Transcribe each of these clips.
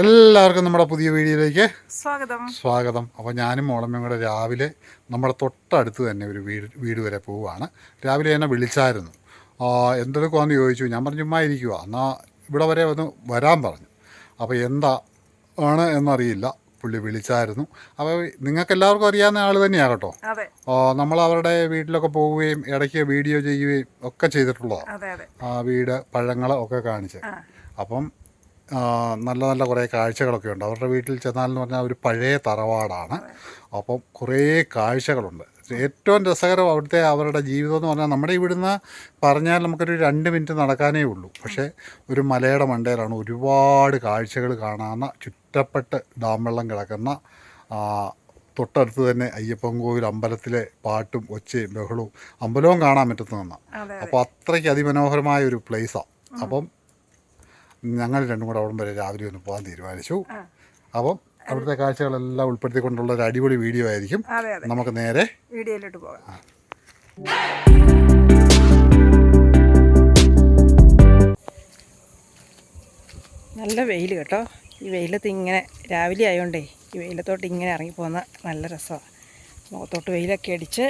എല്ലാവർക്കും നമ്മുടെ പുതിയ വീഡിയോയിലേക്ക് സ്വാഗതം. സ്വാഗതം. അപ്പോൾ ഞാനും മോളമ്മയും കൂടെ രാവിലെ നമ്മുടെ തൊട്ടടുത്ത് തന്നെ ഒരു വീട് വീട് വരെ പോവുകയാണ്. രാവിലെ എന്നെ വിളിച്ചായിരുന്നു. എന്തൊരു എന്തെടുക്കുവാന്ന് ചോദിച്ചു. ഞാൻ പറഞ്ഞു ചുമ്മാ ഇരിക്കുക എന്നാൽ ഇവിടെ വരെ ഒന്ന് വരാൻ പറഞ്ഞു. അപ്പോൾ എന്താ ആണ് എന്നറിയില്ല. പുള്ളി വിളിച്ചായിരുന്നു. അപ്പോൾ നിങ്ങൾക്ക് എല്ലാവർക്കും അറിയാവുന്ന ആൾ തന്നെയാണ് കേട്ടോ. നമ്മൾ അവരുടെ വീട്ടിലൊക്കെ പോവുകയും ഇടയ്ക്ക് വീഡിയോ ചെയ്യുകയും ഒക്കെ ചെയ്തിട്ടുള്ളതാണ് വീട് പഴങ്ങൾ ഒക്കെ കാണിച്ച്. അപ്പം നല്ല നല്ല കുറേ കാഴ്ചകളൊക്കെ ഉണ്ട്. അവരുടെ വീട്ടിൽ ചെന്നാലെന്ന് പറഞ്ഞാൽ ഒരു പഴയ തറവാടാണ്. അപ്പം കുറേ കാഴ്ചകളുണ്ട്. ഏറ്റവും രസകരം അവിടുത്തെ അവരുടെ ജീവിതം എന്ന് പറഞ്ഞാൽ നമ്മുടെ ഇവിടുന്ന് പറഞ്ഞാൽ നമുക്കൊരു രണ്ട് മിനിറ്റ് നടക്കാനേ ഉള്ളൂ. പക്ഷേ ഒരു മലയുടെ മണ്ടയിലാണ് ഒരുപാട് കാഴ്ചകൾ കാണാവുന്ന ചുറ്റപ്പെട്ട് ഡാം വെള്ളം കിടക്കുന്ന തൊട്ടടുത്ത് തന്നെ അയ്യപ്പൻ കോവിൽ അമ്പലത്തിലെ പാട്ടും ഒച്ചയും ബഹളവും അമ്പലവും കാണാൻ പറ്റുന്നതാണ് അതെ അപ്പോൾ അത്രയ്ക്ക് അതിമനോഹരമായ ഒരു പ്ലേസാണ് അപ്പം ഞങ്ങൾ രണ്ടും കൂടെ അവിടം വരെ രാവിലെ ഒന്ന് പോകാൻ തീരുമാനിച്ചു. അപ്പം അവിടുത്തെ കാഴ്ചകളെല്ലാം ഉൾപ്പെടുത്തിക്കൊണ്ടുള്ള ഒരു അടിപൊളി വീഡിയോ ആയിരിക്കും. നമുക്ക് നേരെ വീഡിയോയിലോട്ട് പോകാം. നല്ല വെയിൽ കേട്ടോ. ഈ വെയിലത്ത് ഇങ്ങനെ രാവിലെ ആയതുകൊണ്ടേ ഈ വെയിലത്തോട്ട് ഇങ്ങനെ ഇറങ്ങി ഇറങ്ങിപ്പോകുന്ന നല്ല രസമാണ്. മുഖത്തോട്ട് വെയിലൊക്കെ അടിച്ച്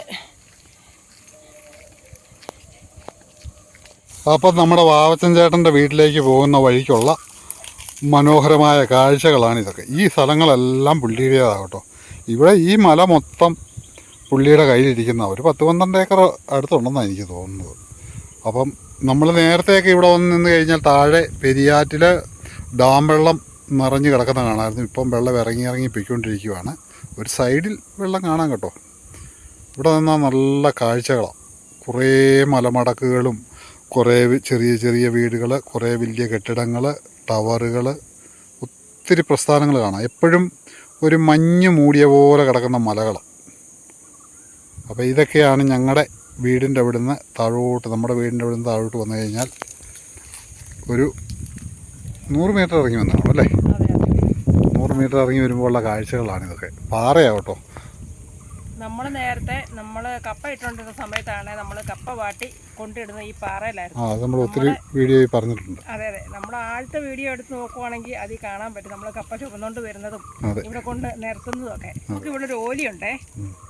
അപ്പം നമ്മുടെ വാവച്ചൻ ചേട്ടന്റെ വീട്ടിലേക്ക് പോകുന്ന വഴിക്കുള്ള മനോഹരമായ കാഴ്ചകളാണ് ഇതൊക്കെ ഈ സ്ഥലങ്ങളെല്ലാം പുള്ളിയുടേതാണ് കേട്ടോ. ഇവിടെ ഈ മല മൊത്തം പുള്ളിയുടെ കയ്യിലിരിക്കുന്ന ഒരു പത്ത് പന്ത്രണ്ട് ഏക്കർ അടുത്തുണ്ടെന്നാണ് എനിക്ക് തോന്നുന്നത്. അപ്പം നമ്മൾ നേരത്തെയൊക്കെ ഇവിടെ വന്ന് നിന്ന് കഴിഞ്ഞാൽ താഴെ പെരിയാറ്റിൽ ഡാം വെള്ളം നിറഞ്ഞു കിടക്കുന്ന കാണാമായിരുന്നു. ഇപ്പം വെള്ളം ഇറങ്ങി ഇറങ്ങി പൊയ്ക്കൊണ്ടിരിക്കുകയാണ് ഒരു സൈഡിൽ വെള്ളം കാണാം കേട്ടോ. ഇവിടെ നിന്നാൽ നല്ല കാഴ്ചകളാണ് കുറേ മലമടക്കുകളും കുറേ ചെറിയ ചെറിയ വീടുകൾ കുറേ വലിയ കെട്ടിടങ്ങൾ ടവറുകൾ ഒത്തിരി പ്രസ്ഥാനങ്ങൾ കാണാം. എപ്പോഴും ഒരു മഞ്ഞ് മൂടിയ പോലെ കിടക്കുന്ന മലകൾ അപ്പോൾ ഇതൊക്കെയാണ് ഞങ്ങളുടെ വീടിന്റെ അവിടുന്ന് താഴോട്ട് നമ്മുടെ വീടിന്റെ അവിടുന്ന് താഴോട്ട് വന്നു കഴിഞ്ഞാൽ ഒരു നൂറ് മീറ്റർ ഇറങ്ങി വന്നതാണ് അല്ലേ? നൂറ് മീറ്റർ ഇറങ്ങി വരുമ്പോഴുള്ള കാഴ്ചകളാണ് ഇതൊക്കെ പാറയാണ് കേട്ടോ. നമ്മൾ നേരത്തെ നമ്മൾ കപ്പ ഇട്ടുകൊണ്ടിരുന്ന സമയത്താണ് നമ്മൾ കപ്പ വാട്ടി കൊണ്ടിടുന്ന ഈ പാറയിലായിരുന്നു. നമ്മൾ ഒത്തിരി വീഡിയോയിൽ പറഞ്ഞിട്ടുണ്ട്. അതെ അതെ. നമ്മൾ ആഴത്തെ വീഡിയോ എടുത്ത് നോക്കുവാണെങ്കിൽ അതിൽ കാണാൻ പറ്റും. നമ്മൾ കപ്പ ചുമന്നുകൊണ്ട് വരുന്നതും ഇവിടെ കൊണ്ട് നിരത്തുന്നതും ഒക്കെ നമുക്ക് ഇവിടെ ഒരു ഓലിയുണ്ടേ.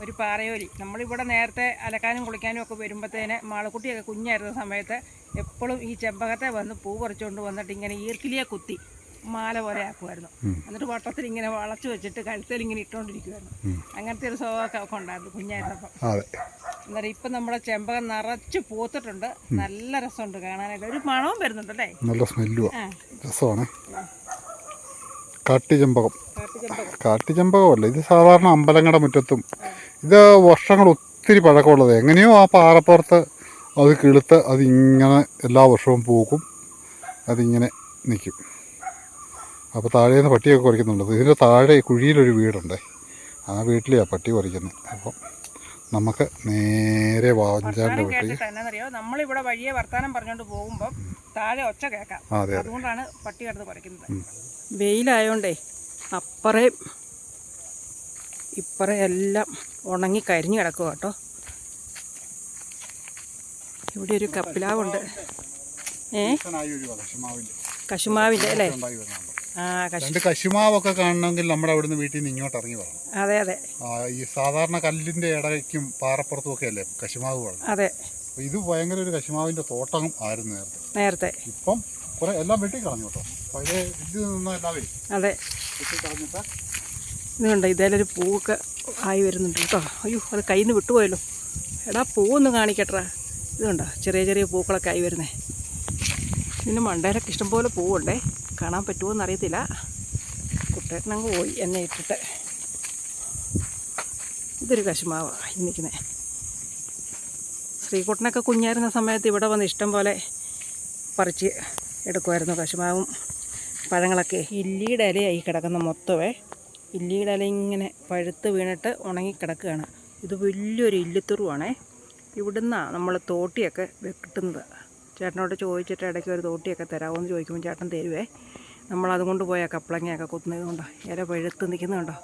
ഒരു പാറയോലി. നമ്മളിവിടെ നേരത്തെ അലക്കാനും കുളിക്കാനും ഒക്കെ വരുമ്പോഴത്തേന് മാളക്കുട്ടിയൊക്കെ കുഞ്ഞായിരുന്ന സമയത്ത് എപ്പോഴും ഈ ചെമ്പകത്തെ വന്ന് പൂ പറിച്ചുകൊണ്ട് വന്നിട്ട് ഇങ്ങനെ ഈർക്കിലിയെ കുത്തി മാല പോലെ ആക്കുമായിരുന്നു. എന്നിട്ട് വട്ടത്തിൽ ഇങ്ങനെ വളച്ചു വെച്ചിട്ട് കഴുത്തിൽ ഇങ്ങനെ ഇട്ടുകൊണ്ടിരിക്കുമായിരുന്നു അങ്ങനത്തെ ഒരു സ്വഭാവമൊക്കെ ഒക്കെ ഉണ്ടായിരുന്നു കുഞ്ഞായിരുന്നപ്പം. അന്നേരം ഇപ്പം നമ്മുടെ ചെമ്പകം നിറച്ച് പൂത്തിട്ടുണ്ട്. നല്ല രസമുണ്ട് കാണാനായിട്ട്. ഒരു മണവും വരുന്നുണ്ട് അല്ലേ നല്ല സ്മെല്ലുമാണ് രസമാണ്. കാട്ടിചെമ്പകം കാട്ടുചെമ്പകം കാട്ടിച്ചെമ്പകമല്ല ഇത് സാധാരണ അമ്പലങ്ങളുടെ മുറ്റത്തും. ഇത് വർഷങ്ങൾ ഒത്തിരി പഴക്കമുള്ളത്. എങ്ങനെയോ ആ പാറപ്പുറത്ത് അത് കിളുത്ത് അതിങ്ങനെ എല്ലാ വർഷവും പൂക്കും. അതിങ്ങനെ നിൽക്കും. അപ്പോൾ താഴെ നിന്ന് പട്ടിയൊക്കെ കുറയ്ക്കുന്നുണ്ട് ഇതിന്റെ താഴെ കുഴിയിലൊരു വീടുണ്ട്. ആ വീട്ടിലെയാണ് പട്ടി കുറയ്ക്കുന്നത് അപ്പോൾ നമുക്ക് നേരെ വാഞ്ചാന്റെ വീട്ടിൽ നമ്മളിവിടെ വഴിയെ വർത്താനം പറഞ്ഞുകൊണ്ട് പോകുമ്പോൾ താഴെ ഒച്ച കേൾക്കാം അതെ അതുകൊണ്ടാണ് പട്ടി കിടന്ന് കുറയ്ക്കുന്നത് വെയിലായോണ്ടേ അപ്പറേം ഇപ്പറേ എല്ലാം ഉണങ്ങി കരിഞ്ഞു കിടക്കുക കേട്ടോ. ഇവിടെ ഒരു കപ്പിലാവുണ്ട്. ഏ? കശുമാവിന്റെ അല്ലേ? രണ്ട് കശുമാവൊക്കെ കാണണമെങ്കിൽ നമ്മുടെ അവിടുന്ന് വീട്ടിൽ നിന്ന് ഇങ്ങോട്ട് ഇറങ്ങി വരണം. അതെ അതെ. ഈ സാധാരണ കല്ലിന്റെ ഇടയ്ക്കും പാറപ്പുറത്തും ഒക്കെ അല്ലേ? കശുമാവ് വേണം. അതെ. ഇത് ഭയങ്കര ഒരു കശുമാവിന്റെ തോട്ടം ആയിരുന്നു നേരത്തെ. നേരത്തെ. ഇപ്പം കുറേ എല്ലാം വെട്ടിക്കളഞ്ഞു കേട്ടോ. പഴയ ഇത് നിന്ന അതെ. വെട്ടിക്കളഞ്ഞിട്ട് ഇതുണ്ട് ഇതേലൊരു പൂവൊക്കെ ആയി വരുന്നുണ്ട് കേട്ടോ. അയ്യോ അത് കയ്യിൽ നിന്ന് വിട്ടുപോയല്ലോ. എടാ പൂവൊന്ന് കാണിക്കട്ടാ ഇതുണ്ടോ ചെറിയ ചെറിയ പൂക്കളൊക്കെ ആയി വരുന്നേ. ഇതിന് മണ്ടേലൊക്കെ ഇഷ്ടംപോലെ പൂവുണ്ടേ. കാണാൻ പറ്റുമോ എന്നറിയത്തില്ല കുട്ടേട്ടനങ്ങ് പോയി എന്നെ ഇട്ടിട്ട്. ഇതൊരു കശുമാവാണ് ഇന്നിക്കുന്നത് ശ്രീകുട്ടനൊക്കെ കുഞ്ഞായിരുന്ന സമയത്ത് ഇവിടെ വന്ന് ഇഷ്ടം പോലെ പറിച്ച് എടുക്കുമായിരുന്നു കശുമാവും പഴങ്ങളൊക്കെ. ഇല്ലിയുടെ ഇലയായി കിടക്കുന്ന മൊത്തമേ ഇല്ലിയുടെ ഇല ഇങ്ങനെ പഴുത്ത് വീണിട്ട് ഉണങ്ങി കിടക്കുകയാണ്. ഇത് വലിയൊരു ഇല്ലിത്തുറുവാണേ ഇവിടുന്നാണ് നമ്മൾ തോട്ടിയൊക്കെ വെട്ടുന്നത് ചേട്ടനോട് ചോദിച്ചിട്ട് ഇടയ്ക്ക് ഒരു തോട്ടിയൊക്കെ തരാമോ എന്ന് ചോദിക്കുമ്പോൾ ചേട്ടൻ തരുവേ. നമ്മൾ അതുകൊണ്ട് പോയാൽ കപ്പളങ്ങയൊക്കെ കുത്തുന്നത് കൊണ്ടോ? ഇല പഴുത്ത് നിൽക്കുന്നുണ്ടോ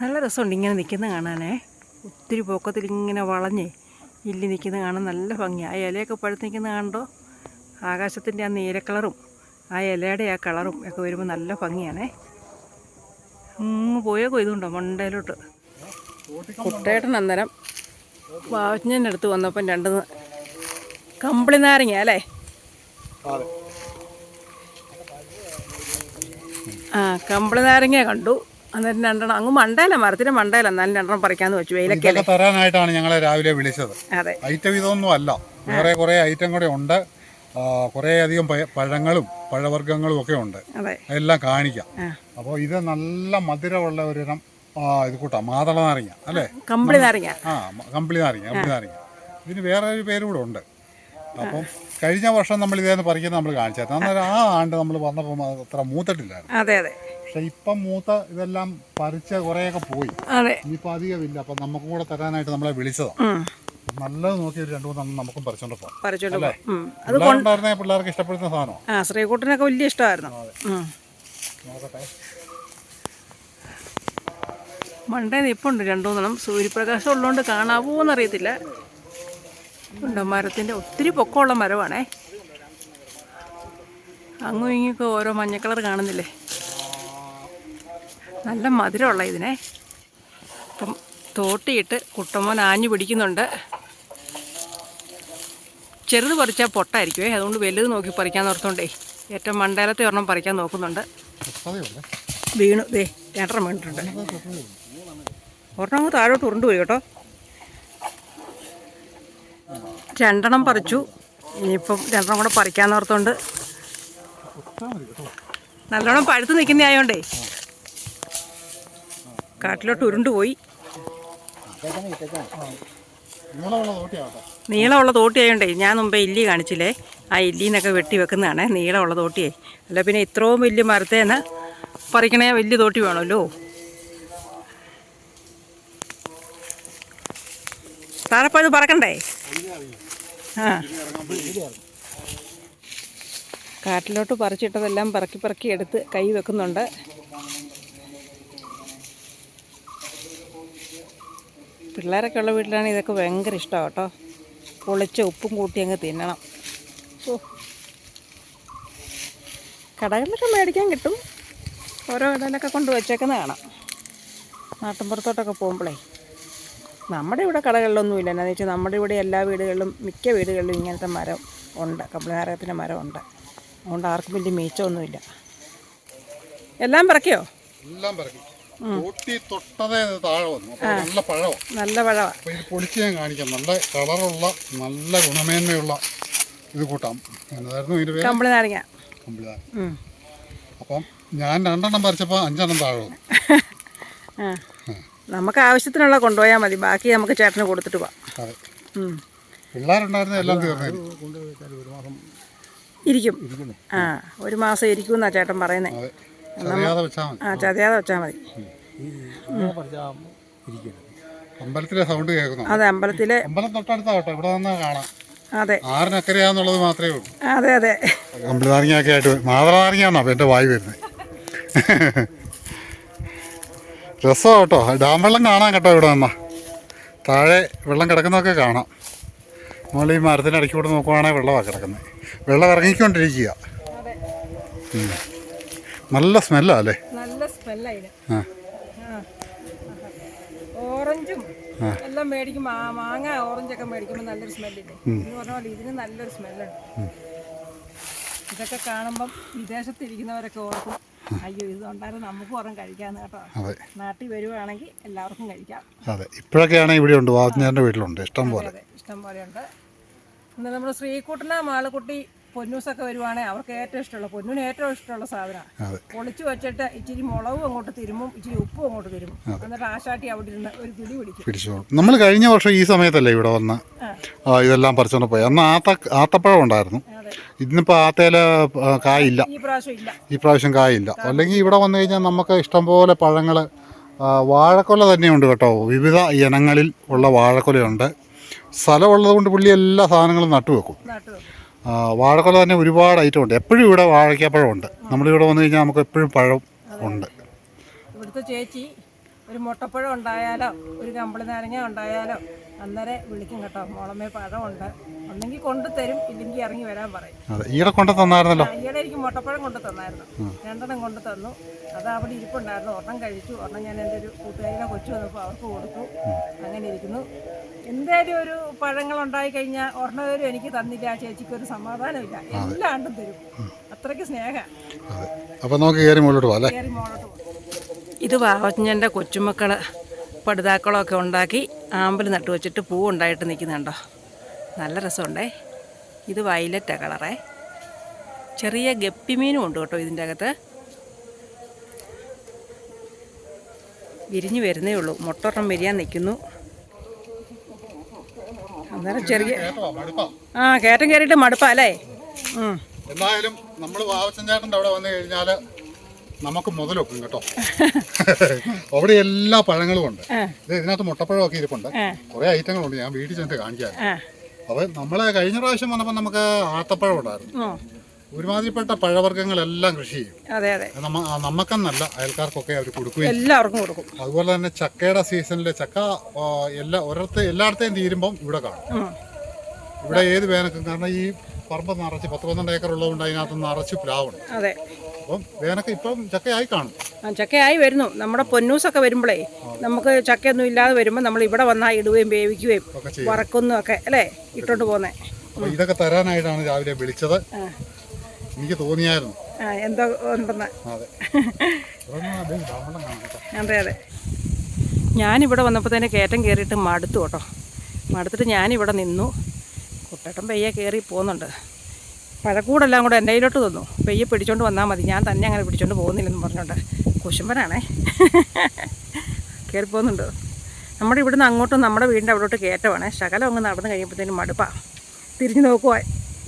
നല്ല രസമുണ്ട് ഇങ്ങനെ നിൽക്കുന്നത് കാണാനേ. ഒത്തിരി പൊക്കത്തിൽ ഇങ്ങനെ വളഞ്ഞേ ഇല്ലി നിൽക്കുന്നത് കാണാൻ നല്ല ഭംഗി ആ ഇലയൊക്കെ പഴുത്ത് നിൽക്കുന്നത് കണ്ടോ? ആകാശത്തിന്റെ ആ നീല കളറും ആ ഇലയുടെ ആ കളറും ഒക്കെ വരുമ്പോൾ നല്ല ഭംഗിയാണേ. അങ്ങ് പോയേക്കോ ഇതുണ്ടോ മണ്ടയിലോട്ട്? കുട്ടേട്ടൻ അന്നേരം വാവച്ചന്റെ അടുത്ത് വന്നപ്പം രണ്ട് കമ്പിളി നാരങ്ങ അല്ലേ? ആ കമ്പിളി നാരങ്ങ കണ്ടു. അന്നേരം രണ്ടെണ്ണം അങ്ങ് മണ്ടയില മരത്തിന് മണ്ടയില എന്നാലും രണ്ടെണ്ണം പറിക്കാന്ന് വെച്ചു വെയിലൊക്കെ തരാനായിട്ടാണ് ഞങ്ങളെ രാവിലെ വിളിച്ചത്. അതെ. ഐറ്റം ഇതൊന്നും അല്ല. വേറെ കുറേ ഐറ്റം കൂടെ ഉണ്ട്. കുറേയധികം കുറേ അധികം പഴങ്ങളും പഴവർഗങ്ങളും ഒക്കെ ഉണ്ട്. അതെല്ലാം കാണിക്കാം. അപ്പോൾ ഇത് നല്ല മധുരമുള്ള ഒരിനം ഇത് കൂട്ടാ. മാതള നാരങ്ങ അല്ലേ? കമ്പിളി നാരങ്ങ. ആ കമ്പിളി നാരങ്ങ കമ്പിളി നാരങ്ങ. ഇതിന് വേറെ ഒരു പേര് കൂടെ ഉണ്ട്. അപ്പം കഴിഞ്ഞ വർഷം നമ്മൾ ഇതേന്ന് പറിക്കുന്നത് നമ്മൾ കാണിച്ചായിരുന്നു. അന്നേരം ആ ആണ്ട് നമ്മൾ വന്നപ്പോൾ അത് അത്ര മൂത്തിട്ടില്ലായിരുന്നു. അതെ അതെ. പക്ഷെ ഇപ്പം മൂത്ത ഇതെല്ലാം പറിച്ച കുറേയൊക്കെ പോയി. അതെ. ഇനിയിപ്പോൾ അധികമില്ല അപ്പം നമുക്കും കൂടെ തരാനായിട്ട് നമ്മളെ വിളിച്ചതാണ്. നല്ലത് നോക്കി ഒരു രണ്ട് മൂന്ന് നമുക്കും പറിച്ചോണ്ട് പോകാം പറിച്ചോണ്ട്? അത് പിള്ളേർക്ക് ഇഷ്ടപ്പെടുന്ന സാധനം ആ ശ്രീകുട്ടനൊക്കെ വലിയ ഇഷ്ടമായിരുന്നു. മണ്ടേ നിപ്പുണ്ട് രണ്ടു മൂന്നെണ്ണം. സൂര്യപ്രകാശം ഉള്ളതുകൊണ്ട് കാണാവോ എന്നറിയത്തില്ല ഉണ്ട്? മരത്തിന്റെ ഒത്തിരി പൊക്കമുള്ള മരമാണേ. അങ്ങും ഇങ്ങൊക്കെ ഓരോ മഞ്ഞ കളർ കാണുന്നില്ലേ? നല്ല മധുരമുള്ള ഇതിനെ. അപ്പം തോട്ടിയിട്ട് കുട്ടമ്മോൻ ആഞ്ഞു പിടിക്കുന്നുണ്ട്. ചെറുത് പറിച്ചാൽ പൊട്ടായിരിക്കുമേ അതുകൊണ്ട് വലുത് നോക്കി പറിക്കാൻ ഓർത്തോണ്ടേ. ഏറ്റവും മണ്ടേലത്തെ ഒരെണ്ണം പറിക്കാൻ നോക്കുന്നുണ്ട്. വീണു. ദേ രണ്ടെണ്ണം വീണിട്ടുണ്ട്. ഒരെണ്ണം അങ്ങ് താഴോട്ട് ഉരുണ്ടുപോയി കേട്ടോ. രണ്ടെണ്ണം പറിച്ചു. ഇനിയിപ്പം രണ്ടെണ്ണം കൂടെ പറിക്കാന്ന് ഓർത്തോണ്ട്. നല്ലോണം പഴുത്ത് നിൽക്കുന്ന ആയോണ്ടേ. കാട്ടിലോട്ട് ഉരുണ്ടുപോയി നീളമുള്ള തോട്ടി ആയോണ്ടേ ഞാൻ മുമ്പേ ഇല്ലി കാണിച്ചില്ലേ? ആ ഇല്ലിന്നൊക്കെ വെട്ടി വെക്കുന്നതാണ് നീളമുള്ള തോട്ടിയായി അല്ല പിന്നെ ഇത്രയും വലിയ മരത്തേന്ന് പറിക്കണേ വലിയ തോട്ടി വേണമല്ലോ. ഇത് പറക്കണ്ടേ? കാട്ടിലോട്ട് പറിച്ചിട്ടതെല്ലാം പറക്കി പറക്കി എടുത്ത് കൈ വെക്കുന്നുണ്ട്. പിള്ളേരൊക്കെ ഉള്ള വീട്ടിലാണ് ഇതൊക്കെ ഭയങ്കര ഇഷ്ടമാണ് കേട്ടോ. പൊളിച്ച ഉപ്പും കൂട്ടി അങ്ങ് തിന്നണം. ഓ. കടകളിലൊക്കെ മേടിക്കാൻ കിട്ടും. ഓരോ കടയിലൊക്കെ കൊണ്ട് വച്ചേക്കുന്ന കാണാം നാട്ടിൻപുറത്തോട്ടൊക്കെ പോകുമ്പോഴേ നമ്മുടെ ഇവിടെ കടകളിലൊന്നും ഇല്ല. എന്നാന്ന് വെച്ചാൽ നമ്മുടെ ഇവിടെ എല്ലാ വീടുകളിലും മിക്ക വീടുകളിലും ഇങ്ങനത്തെ മരം ഉണ്ട്. കമ്പിളിനാരകത്തിന്റെ മരം ഉണ്ട്. അതുകൊണ്ട് ആർക്കും വലിയ മീച്ചൊന്നുമില്ല. എല്ലാം പറക്കിയോ എല്ലാം പറക്കി. നല്ല ഇത് പൊളിച്ച് ഞാൻ കാണിക്കാം. നല്ല കളറുള്ള നല്ല ഗുണമേന്മയുള്ള ഇത് കൂട്ടാം. എന്തായിരുന്നു ഇതിന്റെ പേര്? കമ്പിളി നാരങ്ങ. അപ്പം ഞാൻ രണ്ടെണ്ണം പറിച്ചപ്പോൾ അഞ്ചെണ്ണം താഴെ വന്നു. നമുക്ക് ആവശ്യത്തിനുള്ള കൊണ്ടുപോയാൽ മതി. ബാക്കി നമുക്ക് ചേട്ടന് കൊടുത്തിട്ട് പോവാം. പിള്ളേരുണ്ടായിരുന്ന എല്ലാം തീർന്നു? ഇരിക്കും. ആ ഒരു മാസം ഇരിക്കും എന്നാ ചേട്ടൻ പറയുന്നത് ആ ചതയാതെ വെച്ചാൽ മതി. അമ്പലത്തിലെ സൗണ്ട് കേൾക്കുന്നു. അതെ അമ്പലത്തിലെ അമ്പലം തൊട്ടടുത്താവട്ടെ ഇവിടെ വന്നാൽ കാണാം. അതെ. ആറിനക്കരയാന്നുള്ളത് മാത്രമേ ഉള്ളൂ. അതെ അതെ. കമ്പിളിനാരങ്ങയൊക്കെ ആയിട്ട് മാതളനാരങ്ങയാണോ എന്റെ വായി വരുന്നത് രസമാണ് കേട്ടോ ഡാം വെള്ളം കാണാം കേട്ടോ ഇവിടെ നിന്നാ. താഴെ വെള്ളം കിടക്കുന്നതൊക്കെ കാണാം. നമ്മൾ ഈ മരത്തിന്റെ ഇടയ്ക്ക് കൂടെ നോക്കുവാണെങ്കിൽ വെള്ളമാണ് കിടക്കുന്നത് വെള്ളം ഇറങ്ങിക്കൊണ്ടിരിക്കുക. നല്ല സ്മെല്ലാ അല്ലേ? നല്ല സ്മെല്ലായിന് ആ. ഓറഞ്ചും എല്ലാം മേടിക്കും. മാങ്ങ ഓറഞ്ചൊക്കെ മേടിക്കുമ്പോൾ നല്ലൊരു സ്മെല്ലില്ലേ എന്ന് പറഞ്ഞ പോലെ ഇതിന് നല്ലൊരു സ്മെല്ലുണ്ട്. ഇതൊക്കെ കാണുമ്പം വിദേശത്തിരിക്കുന്നവരൊക്കെ ഓർക്കും അയ്യോ ഇത് ഉണ്ടായിരുന്നു നമുക്ക് ഓർമ്മ കഴിക്കാന്ന് കേട്ടോ. അതെ. നാട്ടിൽ വരുവാണെങ്കിൽ എല്ലാവർക്കും കഴിക്കാം. അതെ. ഇപ്പോഴൊക്കെയാണെങ്കിൽ ഇവിടെ ഉണ്ട് വാസഞ്ചാന്റെ വീട്ടിലുണ്ട് ഇഷ്ടം പോലെ. ഇഷ്ടം ഉണ്ട്. ഇന്ന് നമ്മുടെ ശ്രീകുട്ടന മാളക്കുട്ടി പൊന്നൂസൊക്കെ വരുവാണെങ്കിൽ അവർക്ക് ഏറ്റവും ഇഷ്ടമുള്ള പൊന്നൂന് ഏറ്റവും ഇഷ്ടമുള്ള സാധനമാണ്. പൊളിച്ചു വെച്ചിട്ട് ഇച്ചിരി മുളകും അങ്ങോട്ട് തിരുമും ഇച്ചിരി ഉപ്പും അങ്ങോട്ട് തിരുമും. എന്നിട്ട് ആശാട്ടി അവിടെ ഇരുന്ന് ഒരു പിടി പിടിക്കും. പിടിച്ചോളും. നമ്മൾ കഴിഞ്ഞ വർഷം ഈ സമയത്തല്ലേ ഇവിടെ വന്ന് ഇതെല്ലാം പറിച്ചോണ്ട് പോയി? അന്ന് ആത്ത ആത്തപ്പഴം ഉണ്ടായിരുന്നു. ഇന്നിപ്പോൾ ആത്തേല കായില്ല. ഈ പ്രാവശ്യം കായില്ല. അല്ലെങ്കിൽ ഇവിടെ വന്നു കഴിഞ്ഞാൽ നമുക്ക് ഇഷ്ടംപോലെ പഴങ്ങൾ വാഴക്കൊല തന്നെയുണ്ട് കേട്ടോ. വിവിധ ഇനങ്ങളിൽ ഉള്ള വാഴക്കൊലയുണ്ട്. സ്ഥലമുള്ളത് കൊണ്ട് പുള്ളി എല്ലാ സാധനങ്ങളും നട്ടുവെക്കും വാഴക്കൊല തന്നെ ഒരുപാട് ഐറ്റം ഉണ്ട്. എപ്പോഴും ഇവിടെ വാഴയ്ക്കാപ്പഴമുണ്ട് നമ്മളിവിടെ വന്നു കഴിഞ്ഞാൽ നമുക്ക് എപ്പോഴും പഴം ഉണ്ട്. ചേച്ചി ഒരു മുട്ടപ്പഴം ഉണ്ടായാലോ ഒരു കമ്പിളി നാരങ്ങ ഉണ്ടായാലോ അന്നേരം വിളിക്കും കേട്ടോ. മുളമേ പഴമുണ്ട്. ഒന്നെങ്കിൽ കൊണ്ടു തരും ഇല്ലെങ്കിൽ ഇറങ്ങി വരാൻ പറയും. ഈടെ കൊണ്ട് തന്നായിരുന്നല്ലോ? ഈയിടെ എനിക്ക് മുട്ടപ്പഴം കൊണ്ട് തന്നായിരുന്നു. രണ്ടെണ്ണം കൊണ്ട് തന്നു. അത് അവിടെ ഇരിപ്പുണ്ടായിരുന്നു. ഒരെണ്ണം കഴിച്ചു. ഒരെണ്ണം ഞാൻ എന്റെ ഒരു കൂട്ടുകാരിനെ കൊച്ചു വന്നപ്പോൾ അവർക്ക് കൊടുത്തു. അങ്ങനെ ഇരിക്കുന്നു. എന്തായാലും ഒരു പഴങ്ങൾ ഉണ്ടായി കഴിഞ്ഞാൽ ഒരെണ്ണമെങ്കിലും എനിക്ക് തന്നില്ല. ആ ചേച്ചിക്ക് ഒരു സമാധാനമില്ല. എല്ലാണ്ടും തരും. അത്രയ്ക്ക് സ്നേഹ. അപ്പൊ നമുക്ക് കയറി മുകളിലോട്ട് കയറി പോകും ഇത് വാവച്ചന്റെ കൊച്ചുമക്കൾ പടുതാക്കളൊക്കെ ഉണ്ടാക്കി ആമ്പൽ നട്ടു വെച്ചിട്ട് പൂ ഉണ്ടായിട്ട് നിൽക്കുന്നുണ്ടോ? നല്ല രസമുണ്ടേ. ഇത് വയലറ്റാ കളറേ. ചെറിയ ഗപ്പിമീനും ഉണ്ട് കേട്ടോ ഇതിന്റെ അകത്ത് വിരിഞ്ഞു വരുന്നേ ഉള്ളൂ. മുട്ടൊരെണ്ണം വിരിയാൻ നിൽക്കുന്നു. അന്നേരം ചെറിയ ആ കയറ്റം കയറിയിട്ട് മടുപ്പാ അല്ലേ. എന്തായാലും നമ്മൾ വാവച്ചൻ ചേട്ടന്റെ അവിടെ വന്നു കഴിഞ്ഞാൽ നമുക്ക് മുതലൊക്കും കേട്ടോ. അവിടെ എല്ലാ പഴങ്ങളും ഉണ്ട്. ഇതിനകത്ത് മുട്ടപ്പഴമൊക്കെ ഇരിപ്പുണ്ട്. കുറെ ഐറ്റങ്ങളുണ്ട് ഞാൻ വീട്ടിൽ ചെന്നിട്ട് കാണിക്കാം അപ്പൊ നമ്മൾ കഴിഞ്ഞ പ്രാവശ്യം വന്നപ്പോ നമുക്ക് ആത്തപ്പഴം ഉണ്ടായിരുന്നു. ഒരുമാതിരിപ്പെട്ട പഴവർഗങ്ങളെല്ലാം കൃഷി ചെയ്യും. നമുക്കെന്നല്ല അയൽക്കാർക്കൊക്കെ അവർ കൊടുക്കുകയും എല്ലാവർക്കും കൊടുക്കും. അതുപോലെ തന്നെ ചക്കയുടെ സീസണിലെ ചക്ക എല്ലാ ഒരിടത്ത് എല്ലായിടത്തെയും തീരുമ്പം ഇവിടെ കാണും. ഇവിടെ ഏത് വേനൽക്കും കാരണം ഈ പറമ്പ് നിറച്ച് പത്ത് പന്ത്രണ്ട് ഏക്കർ ഉള്ളതുകൊണ്ട് അതിനകത്ത് നിറച്ച് പ്ലാവുണ്ട്. അതെ. അപ്പം വേനൽക്ക് ഇപ്പം ചക്കയായി കാണും. ചക്കയായി വരുന്നു. നമ്മുടെ പൊന്നൂസൊക്കെ വരുമ്പോഴേ നമുക്ക് ചക്കയൊന്നും ഇല്ലാതെ വരുമ്പോൾ നമ്മൾ ഇവിടെ വന്നാൽ ഇടുകയും വേവിക്കുകയും വറക്കുന്നു ഒക്കെ അല്ലേ? ഇട്ടോണ്ട് പോന്നേ. ഇതൊക്കെ തരാനായിട്ടാണ് രാവിലെ വിളിച്ചത്. എനിക്ക് തോന്നിയായിരുന്നു. എന്തോ ഉണ്ടെന്ന്. അതെ. ഞാനിവിടെ വന്നപ്പോൾ തന്നെ കയറ്റം കയറിയിട്ട് മടുത്തു കേട്ടോ. മടുത്തിട്ട് ഞാനിവിടെ നിന്നു. കുട്ടേട്ടൻ പയ്യെ കയറി പോകുന്നുണ്ട് പഴക്കൂടെല്ലാം കൂടെ എന്റെ കയ്യിലോട്ട് തന്നു പെയ്യെ പിടിച്ചോണ്ട് വന്നാൽ മതി. ഞാൻ തന്നെ അങ്ങനെ പിടിച്ചോണ്ട് പോകുന്നില്ലെന്ന് പറഞ്ഞോണ്ട്. കുശുമ്പനാണേ കയറി പോകുന്നുണ്ട്? നമ്മുടെ ഇവിടുന്ന് അങ്ങോട്ടും നമ്മുടെ വീടിന്റെ അവിടോട്ട് കയറ്റമാണേ. ശകലം അങ്ങ് നടന്ന് കഴിയുമ്പോഴത്തേനും മടുപ്പാണ് തിരിഞ്ഞു നോക്കുവാ?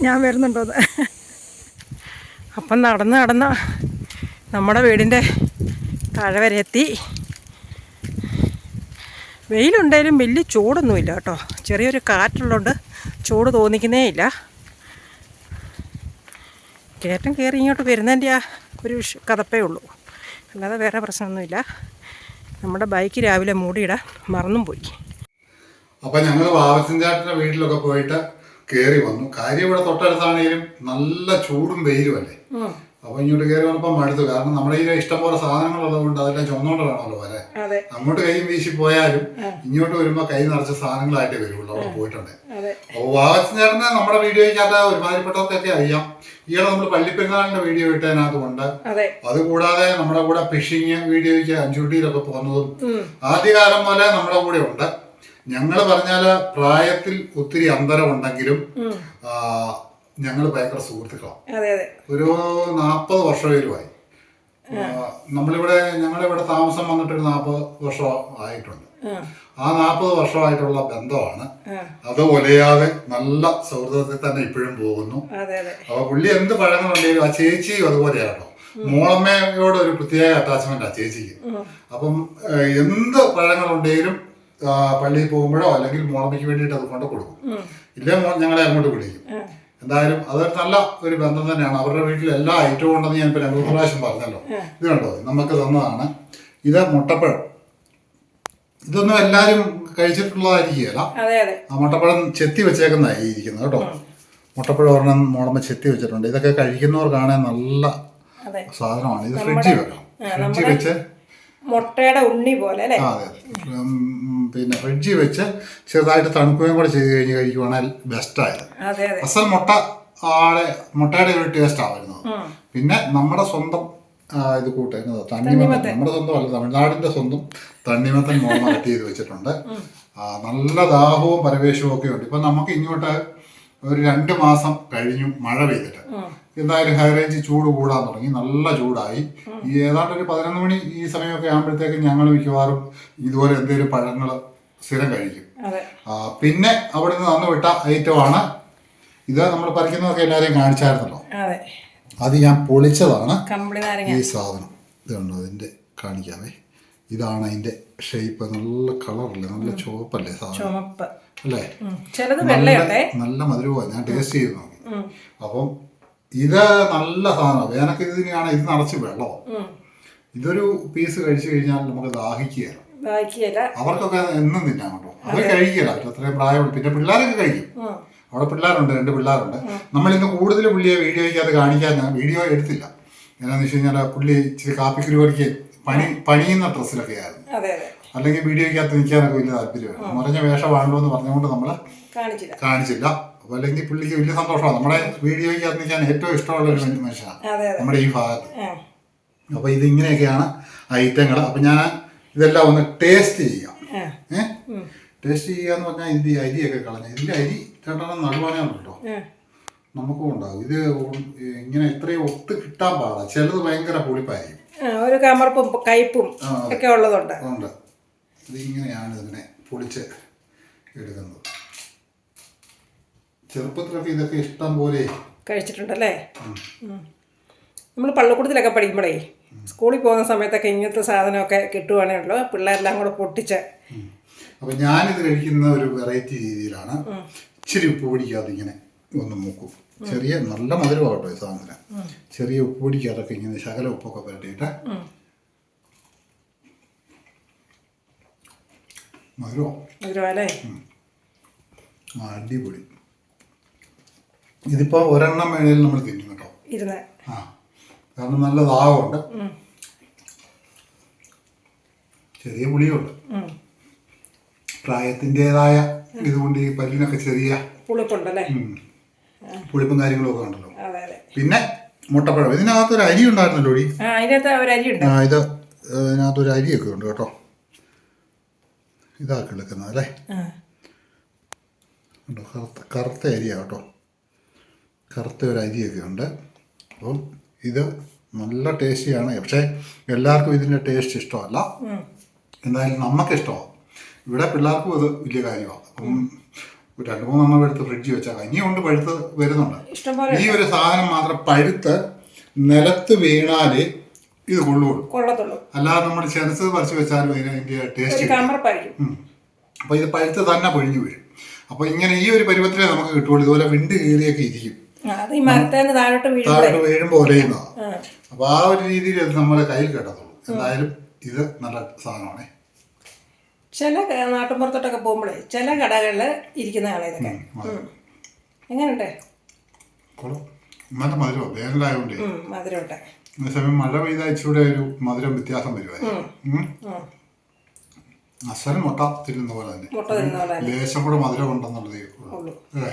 ഞാൻ വരുന്നുണ്ടോന്ന്. അപ്പം നടന്ന് നടന്ന് നമ്മുടെ വീടിന്റെ താഴെ വരെ എത്തി വെയിലുണ്ടെങ്കിലും വലിയ ചൂടൊന്നുമില്ല കേട്ടോ. ചെറിയൊരു കാറ്റുള്ളതുകൊണ്ട് ചൂട് തോന്നിക്കുന്നേ ഇല്ല. കയറ്റം കയറി ഇങ്ങോട്ട് വരുന്നതിന്റെ ആ ഒരു കഥപ്പേ ഉള്ളൂ. അല്ലാതെ വേറെ പ്രശ്നമൊന്നുമില്ല. നമ്മുടെ ബൈക്ക് രാവിലെ മൂടിയിടാൻ മറന്നും പോയി. അപ്പം ഞങ്ങൾ വാവച്ചൻ ചേട്ടന്റെ വീട്ടിലൊക്കെ പോയിട്ട് കയറി വന്നു. കാര്യം ഇവിടെ തൊട്ടടുത്താണെങ്കിലും നല്ല ചൂടും വെയിലും അല്ലേ? അപ്പോൾ ഇങ്ങോട്ട് കയറി വന്നപ്പോ മടുത്തു. കാരണം നമ്മുടെ കയ്യിൽ ഇഷ്ടംപോലെ സാധനങ്ങൾ ഉള്ളതുകൊണ്ട് അതെല്ലാം ചുമന്നുകൊണ്ട് വേണമല്ലോ വരെ അങ്ങോട്ട് കൈ വീശി പോയാലും ഇങ്ങോട്ട് വരുമ്പോ കൈ നിറച്ച സാധനങ്ങളായിട്ടേ വരുള്ളൂ അവിടെ പോയിട്ടുണ്ട്. അപ്പൊ അപ്പോൾ വാവച്ചൻ ചേട്ടനെ നമ്മുടെ വീഡിയോയ്ക്കകത്ത് ഒരുമാതിരിപ്പെട്ടവർക്കൊക്കെ അറിയാം. ഈയിടെ നമ്മൾ പള്ളിപ്പെരുന്നാളിന്റെ വീഡിയോ ഇട്ടതിനകത്തുണ്ട്. അതെ. അതുകൂടാതെ നമ്മുടെ കൂടെ ഫിഷിങ് വീഡിയോയ്ക്ക് അഞ്ചുട്ടിയിലൊക്കെ പോകുന്നതും. ആദ്യകാലം പോലെ നമ്മുടെ കൂടെ ഉണ്ട്. ഞങ്ങൾ പറഞ്ഞാൽ പ്രായത്തിൽ ഒത്തിരി അന്തരമുണ്ടെങ്കിലും ഉം. ഞങ്ങൾ ഭയങ്കര സുഹൃത്തുക്കളാണ് അതെ അതെ. ഒരു നാൽപ്പത് വർഷമേലുമായി നമ്മളിവിടെ ഞങ്ങളിവിടെ താമസം വന്നിട്ട് ഒരു നാൽപ്പത് വർഷം ആയിട്ടുണ്ട്. ആ. നാൽപ്പത് വർഷമായിട്ടുള്ള ബന്ധമാണ്. അത് ഒലയാതെ നല്ല സൗഹൃദത്തിൽ തന്നെ ഇപ്പോഴും പോകുന്നു. അപ്പൊ പുള്ളി എന്ത് പഴങ്ങളുണ്ടെങ്കിലും ആ ചേച്ചിയും അതുപോലെയാണോ മോളമ്മയോട് ഒരു പ്രത്യേക അറ്റാച്ച്മെന്റ് ആ ചേച്ചിക്ക്. അപ്പം എന്ത് പഴങ്ങളുണ്ടെങ്കിലും പള്ളിയിൽ പോകുമ്പോഴോ അല്ലെങ്കിൽ മോളമ്മയ്ക്ക് വേണ്ടിയിട്ട് അത് കൊണ്ട് കൊടുക്കും. ഇല്ലേ ഞങ്ങളെ അങ്ങോട്ട് വിളിക്കും. എന്തായാലും അതൊരു നല്ല ഒരു ബന്ധം തന്നെയാണ്. അവരുടെ വീട്ടിൽ എല്ലാ ഐറ്റവും ഉണ്ടെന്ന് ഞാൻ പിന്നെ പ്രാവശ്യം പറഞ്ഞല്ലോ. ഇത് കണ്ടോ? നമുക്ക് തന്നതാണ്. ഇത് മുട്ടപ്പഴം. ഇതൊന്നും എല്ലാവരും കഴിച്ചിട്ടുള്ളതായിരിക്കുകയല്ല. അതെ അതെ. ആ മുട്ടപ്പഴം ചെത്തി വെച്ചേക്കുന്നതായി ഇരിക്കുന്നത് കേട്ടോ. മുട്ടപ്പഴം ഒരെണ്ണം മോളമ്മ ചെത്തി വെച്ചിട്ടുണ്ട്. ഇതൊക്കെ കഴിക്കുന്നവർക്കാണെങ്കിൽ നല്ല അതെ. സാധനമാണ്. ഇത് ഫ്രിഡ്ജിൽ വെക്കാം ഫ്രിഡ്ജിൽ വെച്ച് മുട്ടയുടെ ഉണ്ണി പോലെ അല്ലേ? അതെ പിന്നെ ഫ്രിഡ്ജിൽ വെച്ച് ചെറുതായിട്ട് തണുക്കുകയും കൂടെ ചെയ്ത് കഴിഞ്ഞ് കഴിക്കുവാണെങ്കിൽ ബെസ്റ്റായത് അതെ അതെ. അസൽ മുട്ട ആടെ മുട്ടയുടെ ഒരു ടേസ്റ്റ് വരുന്നത് പിന്നെ നമ്മുടെ സ്വന്തം ഇത് കൂട്ടുന്നത് തണ്ണിമത്തൻ. നമ്മുടെ സ്വന്തം അല്ല തമിഴ്നാടിന്റെ സ്വന്തം തണ്ണിമത്തൻ കട്ട് ചെയ്ത് വെച്ചിട്ടുണ്ട്. നല്ല ദാഹവും പരവേശവും ഒക്കെ ഉണ്ട്. ഇപ്പൊ നമുക്ക് ഇങ്ങോട്ട് ഒരു രണ്ട് മാസം കഴിഞ്ഞു മഴ പെയ്തിട്ട്. എന്തായാലും ഹൈ റേഞ്ച് ചൂട് കൂടാൻ തുടങ്ങി. നല്ല ചൂടായി. ഈ ഏതാണ്ട് ഒരു പതിനൊന്ന് മണി ഈ സമയമൊക്കെ ആകുമ്പോഴത്തേക്കും ഞങ്ങൾ മിക്കവാറും ഇതുപോലെ എന്തെങ്കിലും പഴങ്ങൾ സ്ഥിരം കഴിക്കും. പിന്നെ അവിടെ നിന്ന് തന്നു വിട്ട ഐറ്റമാണ് ഇത് നമ്മൾ പറിക്കുന്നതൊക്കെ എല്ലാവരെയും കാണിച്ചായിരുന്നല്ലോ. അതെ. ഞാൻ പൊളിച്ചതാണ്. ഈ സാധനം. ഇതുണ്ടോ അതിന്റെ കാണിക്കാമേ. ഇതാണ് അതിന്റെ ഷേപ്പ് നല്ല കളറല്ലേ നല്ല ചുവപ്പല്ലേ സാധനം? അല്ലേ? നല്ല മധുരമാണ് ഞാൻ ടേസ്റ്റ് ചെയ്ത് നോക്കി. അപ്പം ഇത് നല്ല സാധനമാണ് വേനൽക്ക് ഇതിനെയാണ് ഇത് നിറച്ച് വെള്ളം. ഇതൊരു പീസ് കഴിച്ചു കഴിഞ്ഞാൽ നമുക്ക് ദാഹിക്കുകയല്ല. അവർക്കൊക്കെ എന്നും തിന്നാൻ കേട്ടോ അവർ കഴിക്കില്ല. അത്രയും പ്രായമുണ്ട് പിന്നെ പിള്ളേരൊക്കെ കഴിക്കും. അവിടെ പിള്ളേരുണ്ട് രണ്ട് പിള്ളേരുണ്ട്. നമ്മൾ ഇന്ന് കൂടുതൽ പുള്ളിയെ വീഡിയോയ്ക്കകത്ത് കാണിക്കാൻ ഞാൻ വീഡിയോ എടുത്തില്ല. എന്നാന്ന് വെച്ച് കഴിഞ്ഞാൽ പുള്ളി ഇച്ചിരി കാപ്പിക്കുരു പഠിക്കുകയും പണി പണിയുന്ന ഡ്രസ്സിലൊക്കെ ആയിരുന്നു. അല്ലെങ്കിൽ വീഡിയോയ്ക്കകത്ത് നിൽക്കാനൊക്കെ വലിയ താല്പര്യമാണ് മറിഞ്ഞ വേഷമാണല്ലോ എന്ന് പറഞ്ഞുകൊണ്ട് നമ്മൾ കാണിച്ചില്ല. അപ്പോൾ അല്ലെങ്കിൽ പുള്ളിക്ക് വലിയ സന്തോഷമാണ്. നമ്മുടെ വീഡിയോയ്ക്ക് നിൽക്കാൻ ഏറ്റവും ഇഷ്ടമുള്ള ഒരു മനുഷ്യനാണ് അതെ അതെ. നമ്മുടെ ഈ ഭാഗത്ത്. അപ്പൊ അപ്പോൾ ഇതിങ്ങനെയൊക്കെയാണ് ഐറ്റങ്ങൾ അപ്പോൾ ഞാൻ ഇതെല്ലാം ഒന്ന് ടേസ്റ്റ് ചെയ്യാം. ഏഹ് ടേസ്റ്റ് ചെയ്യുക എന്ന് പറഞ്ഞാൽ ഇതിന്റെ ഈ അരിയൊക്കെ കളഞ്ഞ. ഇതിന്റെ അരി രണ്ടെണ്ണം നടുവാനേ ഉണ്ടല്ലോ ആ. നമുക്കും ഉണ്ടാവും. ഇത് ഇങ്ങനെ ഇത്രയും ഒത്ത് കിട്ടാൻ പാടാ. ചിലത് ഭയങ്കര പുളിപ്പായിരിക്കും. ഒരു കമർപ്പും കയ്പും ഒക്കെ ഉള്ളതുണ്ട്. ഉണ്ട്. ഇത് ഇങ്ങനെയാണ് ഇതിനെ പൊളിച്ച് എടുക്കുന്നത്. ചെറുപ്പത്തിലൊക്കെ ഇതൊക്കെ ഇഷ്ടം പോലെ കഴിച്ചിട്ടുണ്ടല്ലേ? നമ്മൾ പള്ളിക്കൂടത്തിലൊക്കെ പഠിക്കുമ്പോഴേ സ്കൂളിൽ പോകുന്ന സമയത്തൊക്കെ ഇങ്ങനത്തെ സാധനമൊക്കെ കിട്ടുവാണേ ഉള്ളൂ പിള്ളേരെല്ലാം കൂടെ പൊട്ടിച്ച്. അപ്പം ഞാനിത് കഴിക്കുന്ന ഒരു വെറൈറ്റി രീതിയിലാണ്. ഇച്ചിരി ഉപ്പ് പിടിക്കാതെ ഇങ്ങനെ ഒന്ന് മൂക്കും. ചെറിയ നല്ല മധുരമാകട്ടോ കേട്ടോ ഈ സാധനം ചെറിയ ഉപ്പ് പിടിക്കാതൊക്കെ ഇങ്ങനെ ശകല ഉപ്പൊക്കെ പുരട്ടിയിട്ട് മധുരമോ മധുരമല്ലേ അടിപൊളി. ഇതിപ്പോൾ ഒരെണ്ണം വേണേലും നമ്മൾ തിന്നും കേട്ടോ. ഇരുന്ന്. ആ കാരണം നല്ല ദാഹമുണ്ട്. ചെറിയ പുളിയുണ്ട്. പ്രായത്തിന്റെതായ ഇതുകൊണ്ട് ഈ പല്ലിനൊക്കെ ചെറിയ പുളിപ്പുണ്ടല്ലേ? പുളിപ്പും കാര്യങ്ങളൊക്കെ ഉണ്ടല്ലോ പിന്നെ മുട്ടപ്പഴം. ഇതിനകത്ത് ഒരു അരി ഉണ്ടായിരുന്നല്ലോ ഡി? ആ ഇതിനകത്ത് ഒരു ഇത് അരിയൊക്കെ ഉണ്ട് കേട്ടോ. ഇതാക്കി എടുക്കുന്നത് അല്ലേ? കറുത്ത കറുത്ത അരിയാ കേട്ടോ. കറുത്ത ഒരു അരിയൊക്കെ ഉണ്ട് അപ്പം ഇത് നല്ല ടേസ്റ്റിയാണ്. പക്ഷേ എല്ലാവർക്കും ഇതിന്റെ ടേസ്റ്റ് ഇഷ്ടമല്ല. എന്തായാലും നമുക്ക് ഇഷ്ടമാണ് ഇവിടെ പിള്ളേർക്കും അത് വലിയ കാര്യമാണ് അപ്പം രണ്ട് മൂന്നെണ്ണം എടുത്ത് ഫ്രിഡ്ജ് വെച്ചാൽ ഇനിയും കൊണ്ട് പഴുത്ത് വരുന്നുണ്ട്. ഈ ഒരു സാധനം മാത്രം പഴുത്ത് നിലത്ത് വീണാലേ ഇത് കൊള്ളുള്ളൂ. അല്ലാതെ നമ്മൾ ചെറുത്ത് പറിച്ച് വെച്ചാലും അതിന് അതിന്റെ ടേസ്റ്റ് അപ്പോൾ ഇത് പഴുത്ത് തന്നെ പൊഴിഞ്ഞു വീഴും അപ്പോൾ ഇങ്ങനെ ഈ ഒരു പരുവത്തിലേ നമുക്ക് കിട്ടുള്ളൂ. ഇതുപോലെ വിണ്ട് കീറിയൊക്കെ ഇരിക്കും. താഴോട്ട് താഴോട്ട് വീഴുമ്പോൾ ഒലയുന്നതാണ് ആ. ഒരു രീതിയിൽ അത് നമ്മുടെ കയ്യിൽ കിട്ടത്തുള്ളൂ. എന്തായാലും ഇത് നല്ല സാധനമാണ്. ചില നാട്ടിൻപുറത്തോട്ടൊക്കെ പോകുമ്പോഴേ ചില കടകളിൽ ഇരിക്കുന്നതാണ് ഇതൊക്കെ. എങ്ങനെയുണ്ട്? നല്ല മധുരം വേനലായതുകൊണ്ട് മധുരമുണ്ട്. അതേസമയം മഴ പെയ്താൽ ഇച്ചിരി ഒരു മധുരം വ്യത്യാസം വരുമായിരുന്നു. അസൽ മുട്ട തിരുന്ന പോലെ തന്നെ. ലേശം കൂടെ മധുരം ഉണ്ടെന്നുള്ളതേ ഉള്ളൂ. അല്ലേ.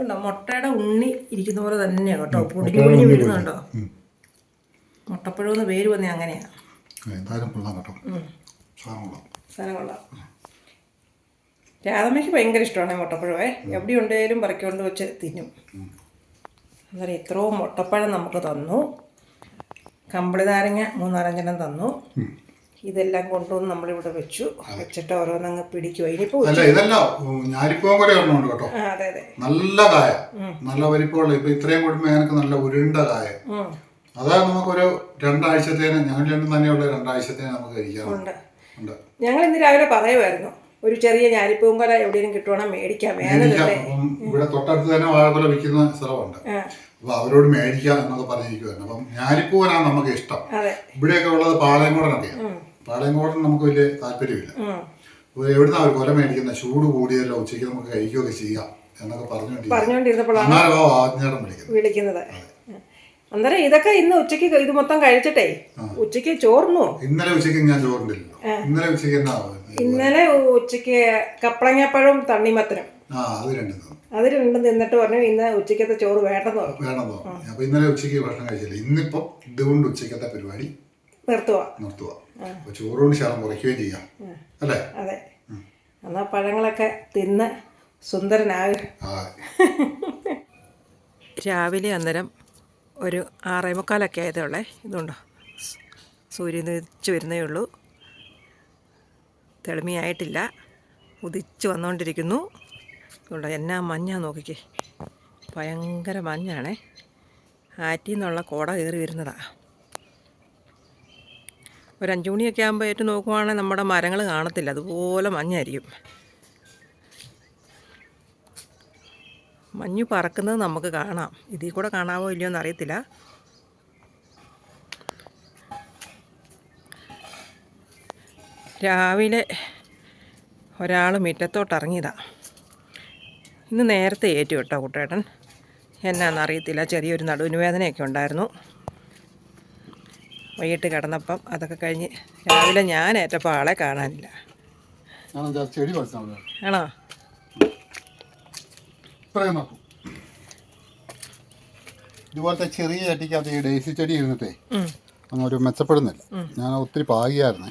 ഉണ്ടോ മുട്ടയുടെ ഉണ്ണി ഇരിക്കുന്ന പോലെ തന്നെയാണ് കേട്ടോ. പൊടിഞ്ഞു പൊടിഞ്ഞു വീഴുന്നുണ്ടോ മുട്ടപ്പഴമെന്ന് പേര് വന്നേ അങ്ങനെയാ. സാധനം കൊള്ളാം. രാധമ്മയ്ക്ക് ഭയങ്കര ഇഷ്ടമാണ് മുട്ടപ്പഴമേ എവിടെ ഉണ്ടെങ്കിലും പറിക്കൊണ്ട് വെച്ച് തിന്നും. അന്നേരം എത്രയോ മുട്ടപ്പഴം നമുക്ക് തന്നു. കമ്പിളി നാരങ്ങ മൂന്നാലഞ്ചെണ്ണം തന്നു. ഇതെല്ലാം കൊണ്ടുവന്ന് നമ്മളിവിടെ വെച്ചു. വെച്ചിട്ട് ഓരോന്നങ്ങ് പിടിക്കുക ഇനിയിപ്പോ അല്ല ഇതല്ല ഉം, ഞാലിപ്പൂവൻ കൂടെ ഒരെണ്ണമുണ്ട് കേട്ടോ. അതെ അതെ. നല്ല കായ. നല്ല വലിപ്പമുള്ള ഇപ്പൊ ഇത്രയും കൂടുമ്പോ എനിക്ക് നല്ല ഉരുണ്ട കായ. അതാണ് അതാ നമുക്കൊരു രണ്ടാഴ്ചത്തേന് ഞങ്ങൾ രണ്ടും തന്നെയുള്ള രണ്ടാഴ്ചത്തേന് നമുക്ക് കഴിക്കാറുണ്ട് ഞങ്ങൾ ഇന്ന് രാവിലെ പറയുമായിരുന്നു ഒരു ചെറിയ ഞാലിപ്പൂങ്കൊല എവിടെയെങ്കിലും കിട്ടുവാണോ മേടിക്കാം. വേനലല്ലേ ഇവിടെ തൊട്ടടുത്ത് തന്നെ വാഴക്കൊല വിൽക്കുന്ന സ്ഥലമുണ്ട്. അപ്പൊ അവരോട് മേടിക്കാം എന്നൊക്കെ പറഞ്ഞിരിക്കുവായിരുന്നു. അപ്പം ഞാലിപ്പൂവനാണ് നമുക്ക് ഇഷ്ടം. ഇവിടെയൊക്കെ ഉള്ളത് പാളയംകോടനൊക്കെയാണ് പാളയംകോടൻ നമുക്ക് വലിയ താല്പര്യമില്ല. എവിടുന്ന അവർ കൊല മേടിക്കുന്ന ചൂട് കൂടിയല്ലോ ഉച്ചയ്ക്ക് നമുക്ക് കഴിക്കുകയൊക്കെ ചെയ്യാം എന്നൊക്കെ പറഞ്ഞുകൊണ്ടിരിക്കും പറഞ്ഞുകൊണ്ടിരുന്നപ്പോഴാണ് അന്നേരം ആ ആജ്ഞാടം വിളിക്കുന്നത്. അന്നേരം ഇതൊക്കെ ഇന്ന് ഉച്ചയ്ക്ക് ഇത് മൊത്തം കഴിച്ചിട്ടേ ഉച്ചയ്ക്ക് ചോർന്നു? ഇന്നലെ ഉച്ചയ്ക്ക് ഞാൻ ഇന്നലെ ഉച്ചയ്ക്ക് ഇന്നലെ ഉച്ചയ്ക്ക് കപ്പളങ്ങപ്പഴവും തണ്ണിമത്തനും. അത് രണ്ടും തന്നു. തിന്നിട്ട് പറഞ്ഞു ഇന്ന് ഉച്ചക്കത്തെ ചോറ് വേണ്ടെന്ന് പറഞ്ഞു. വേണമെന്നോ അപ്പൊ ഇന്നലെ ഉച്ചയ്ക്ക് ഭക്ഷണം കഴിച്ചില്ല. ഇന്നിപ്പോ ഇതുകൊണ്ട് ഉച്ചക്കത്തെ പരിപാടി നിർത്തുക നിർത്തുക അപ്പൊ ചോറുകൊണ്ട് ശാലം കുറയ്ക്കുകയും ചെയ്യാം. അല്ലേ? അതെ. എന്നാൽ പഴങ്ങളൊക്കെ തിന്ന് സുന്ദരനാകും. രാവിലെ അന്നേരം ഒരു ആറേ മുക്കാലൊക്കെ ആയതുള്ളേ ഉള്ളേ. ഇതുണ്ടോ? സൂര്യൻ ഉദിച്ചു വരുന്നേ ഉള്ളൂ. തെളിമയായിട്ടില്ല. ഉദിച്ചു വന്നുകൊണ്ടിരിക്കുന്നു ഇതുണ്ടോ? എന്നാ മഞ്ഞാ നോക്കിക്കേ. ഭയങ്കര മഞ്ഞാണേ. ആറ്റിൽ നിന്നുള്ള കോട കയറി വരുന്നതാണ് ഒരു അഞ്ചു മണിയൊക്കെ ആകുമ്പോൾ ഏറ്റവും നോക്കുവാണെങ്കിൽ നമ്മുടെ മരങ്ങൾ കാണത്തില്ല. അതുപോലെ മഞ്ഞായിരിക്കും. മഞ്ഞു പറക്കുന്നത് നമുക്ക് കാണാം. ഇതിൽ കൂടെ കാണാവോ ഇല്ലയോ എന്നറിയത്തില്ല. രാവിലെ ഒരാൾ മുറ്റത്തോട്ട് ഇറങ്ങിയതാണ് ഇന്ന് നേരത്തെ ഏറ്റു കേട്ടോ കുട്ടേട്ടൻ. എന്നാന്നറിയത്തില്ല. ചെറിയൊരു നടുവിന് വേദനയൊക്കെ ഉണ്ടായിരുന്നു. വൈകിട്ട് കിടന്നപ്പം അതൊക്കെ കഴിഞ്ഞ് രാവിലെ ഞാൻ ഏറ്റപ്പോൾ ആളെ കാണാനില്ല. ആണോ? ഇതുപോലത്തെ ചെറിയ ചട്ടിക്കകത്ത് ഈ ഡേസി ചെടി ഇരുന്നിട്ടേ ഉം. അങ്ങ് ഒരു മെച്ചപ്പെടുന്നില്ല ഞാൻ ഒത്തിരി പാകിയായിരുന്നേ.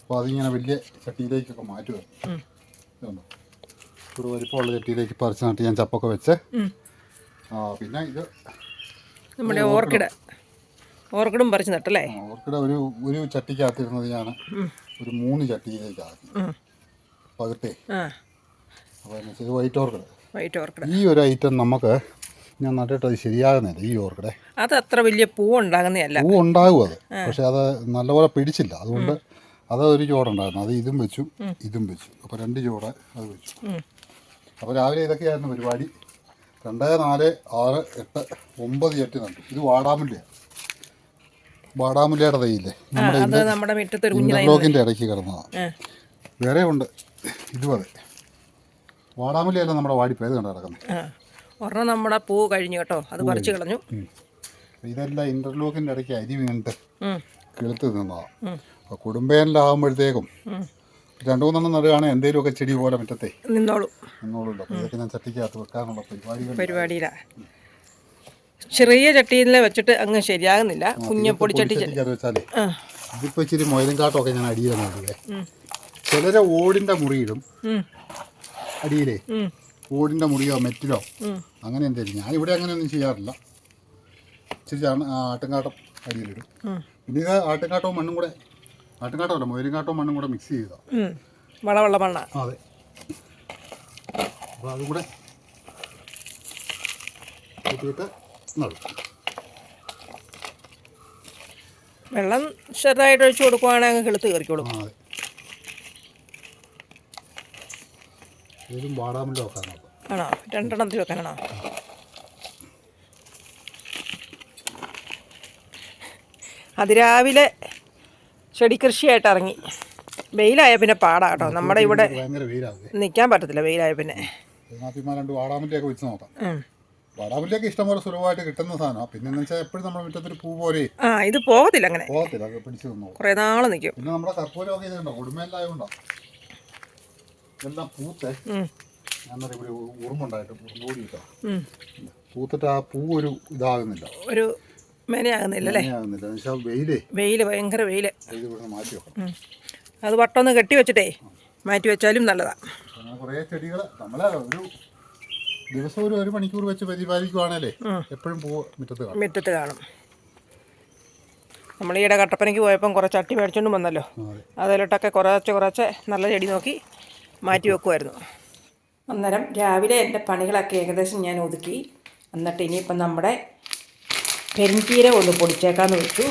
അപ്പോൾ അതിങ്ങനെ വലിയ ചട്ടിയിലേക്കൊക്കെ മാറ്റുമായിരുന്നു. ഇതുണ്ടോ? ഒരു വലിപ്പമുള്ള ചട്ടിയിലേക്ക് പറിച്ച് നട്ട് ഞാൻ ചപ്പൊക്കെ വെച്ച് ആ പിന്നെ ഇത് നമ്മുടെ ഓർക്കിഡ്. ഓർക്കിഡും പറിച്ച് നട്ടല്ലേ? ഓർക്കിഡ് ഒരു ഒരു ചട്ടിക്കകത്തിരുന്നത് ഞാൻ ഒരു മൂന്ന് ചട്ടിയിലേക്ക് ആക്കി. പകുത്തേ അപ്പോൾ ഇത് വൈറ്റ് ഓർക്കിഡ്. White orchid. ഈ ഒരു ഐറ്റം നമുക്ക് ഞാൻ നട്ടിട്ട് അത് ശരിയാകുന്നില്ല ഈ ഓർക്കിഡേ. അത് അത്ര വലിയ പൂ ഉണ്ടാകുന്നതല്ല പൂ ഉണ്ടാകും അത് പക്ഷെ അത് നല്ലപോലെ പിടിച്ചില്ല. അതുകൊണ്ട് അത് ഒരു ചോടുണ്ടായിരുന്നു. അത് ഇതും വെച്ചു ഇതും വെച്ചു. അപ്പോൾ രണ്ട് ചോട് അത് വെച്ചു. അപ്പൊ അപ്പോൾ രാവിലെ ഇതൊക്കെയായിരുന്നു പരിപാടി. രണ്ട് നാല് ആറ് എട്ട് ഒമ്പത് ചട്ടി നട്ടു. ഇത് വാടാമുല്ലയാണ്. വാടാമുല്ലയുടെ തൈയില്ലേ? നമ്മുടെ നമ്മുടെ മുറ്റത്തൊരു കുഞ്ഞു ഇന്റർലോക്കിന്റെ ഇടയ്ക്ക് കിടന്നതാണ് വേറെ ഉണ്ട്. ഇതും അതെ വാടാമുല്ലയല്ല നമ്മുടെ വാടിപ്പോയത് കണ്ട കിടക്കുന്നത് ഒരെണ്ണം നമ്മുടെ പൂ കഴിഞ്ഞു കേട്ടോ. അത് പറിച്ചു കളഞ്ഞു. ഇതെല്ലാം ഇന്റർലോക്കിന്റെ ഇടയ്ക്ക് അരി വീണിട്ട്. കിളുത്ത് നിന്നതാണ്. അപ്പോൾ കുടുംബേനിലാകുമ്പോഴത്തേക്കും. രണ്ടു മൂന്നെണ്ണം നടുകയാണ് എന്തെങ്കിലുമൊക്കെ ചെടി പോലെ മുറ്റത്തെ നിന്നോളൂ. നിന്നോളൂ അപ്പോൾ ഇതൊക്കെ ഞാൻ ചട്ടിക്കകത്ത് വെക്കാനുള്ള പരിപാടി പരിപാടിയിലാണ് ചെറിയ ചട്ടിയിൽ വെച്ചിട്ട് അങ്ങ് ശരിയാകുന്നില്ല. കുഞ്ഞ പൊടിച്ചട്ടി ചട്ടി ഇതിപ്പോൾ ഇച്ചിരി മൊയിലും കാട്ടമൊക്കെ ഞാൻ അടിയിലാണ് നോക്കിയേ. ചിലരെ ഓടിന്റെ മുറിയിടും. അടിയിലേ? ഓടിന്റെ മുറിയോ മെറ്റിലോ? അങ്ങനെ എന്തെങ്കിലും. ഞാൻ ഇവിടെ അങ്ങനെ ഒന്നും ചെയ്യാറില്ല. ഇച്ചിരി ആട്ടുംകാട്ടം അടിയിലിടും. പിന്നെ ഇത് ആട്ടുംകാട്ടവും മണ്ണും കൂടെ ആട്ടുംകാട്ടമല്ല മൊയിലും കാട്ടവും മണ്ണും കൂടെ മിക്സ് ചെയ്തോ. ഉം. മണ്ണ. അതെ. അപ്പോൾ അതും കൂടെ കൂട്ടിയിട്ട് നടും വെള്ളം ചെറുതായിട്ട് ഒഴിച്ചു കൊടുക്കുവാണെങ്കിൽ കിളുത്ത് കയറിക്കോളും. അതെ. ഇതിലും വാടാമല്ലോ വെക്കാൻ നോക്കാം ആണോ? രണ്ടെണ്ണത്തിൽ വെക്കാനാണോ? അതിരാവിലെ ചെടി കൃഷിയായിട്ട് ഇറങ്ങി. വെയിലായ പിന്നെ പാടാ കേട്ടോ. നമ്മുടെ ഇവിടെ ഭയങ്കര വെയിലാവേ നിൽക്കാൻ പറ്റത്തില്ല വെയിലായ പിന്നെ. ഇതിനകത്ത് രണ്ട് വാടാമല്ലൊക്കെ വെച്ച് നോക്കാം. ഉം. വാടാമല്ലിയൊക്കെ ഇഷ്ടംപോലെ സുലഭമായിട്ട് കിട്ടുന്ന സാധനമാണ് പിന്നെ എന്ന് വെച്ചാൽ എപ്പോഴും നമ്മുടെ മുറ്റത്തൊരു പൂ പോലെ. ആ ഇത് പോകത്തില്ല അങ്ങനെ. പോകത്തില്ല അത് പിടിച്ച് നിന്നോളും കുറേ നാൾ നിൽക്കും പിന്നെ നമ്മുടെ കർപ്പൂരമൊക്കെ ഇതുണ്ടോ? കുടുംബമെല്ലായതുകൊണ്ടോ എല്ലാം പൂത്ത്. ഞാനൊരു ഇവിടെ ഉറുമ്പുണ്ടായിട്ട് ഉറുമ്പൂടി കിട്ടാം. പൂത്തിട്ട് ആ പൂ ഒരു ഇതാകുന്നില്ല. ഒരു മെനയാകുന്നില്ല അല്ലേ? ആകുന്നില്ല എന്ന് വെച്ചാൽ വെയിലേ. വെയിൽ ഭയങ്കര വെയിൽ വെയിൽ ഇവിടെ മാറ്റി വെക്കണം. അത് വട്ടമൊന്ന് കെട്ടി വെച്ചിട്ടേ മാറ്റി വെച്ചാലും നല്ലതാണ് കുറേ ചെടികൾ നമ്മളെ ഒരു ദിവസം ഒരു ഒരു മണിക്കൂർ വെച്ച് പരിപാലിക്കുവാണല്ലേ എപ്പോഴും പൂ മുറ്റത്ത് കാണും. മുറ്റത്ത് കാണും. നമ്മൾ ഈയിടെ കട്ടപ്പനയ്ക്ക് പോയപ്പം കുറച്ച് അട്ടി മേടിച്ചുകൊണ്ട് വന്നല്ലോ. അതിലോട്ടൊക്കെ കുറച്ച് കുറച്ച് നല്ല ചെടി നോക്കി മാറ്റി വെക്കുമായിരുന്നു അന്നേരം രാവിലെ എന്റെ പണികളൊക്കെ ഏകദേശം ഞാൻ ഒതുക്കി. എന്നിട്ട് ഇനിയിപ്പം നമ്മുടെ പെരിഞ്ചീര ഒന്ന് പൊടിച്ചേക്കാന്ന് വെച്ചു.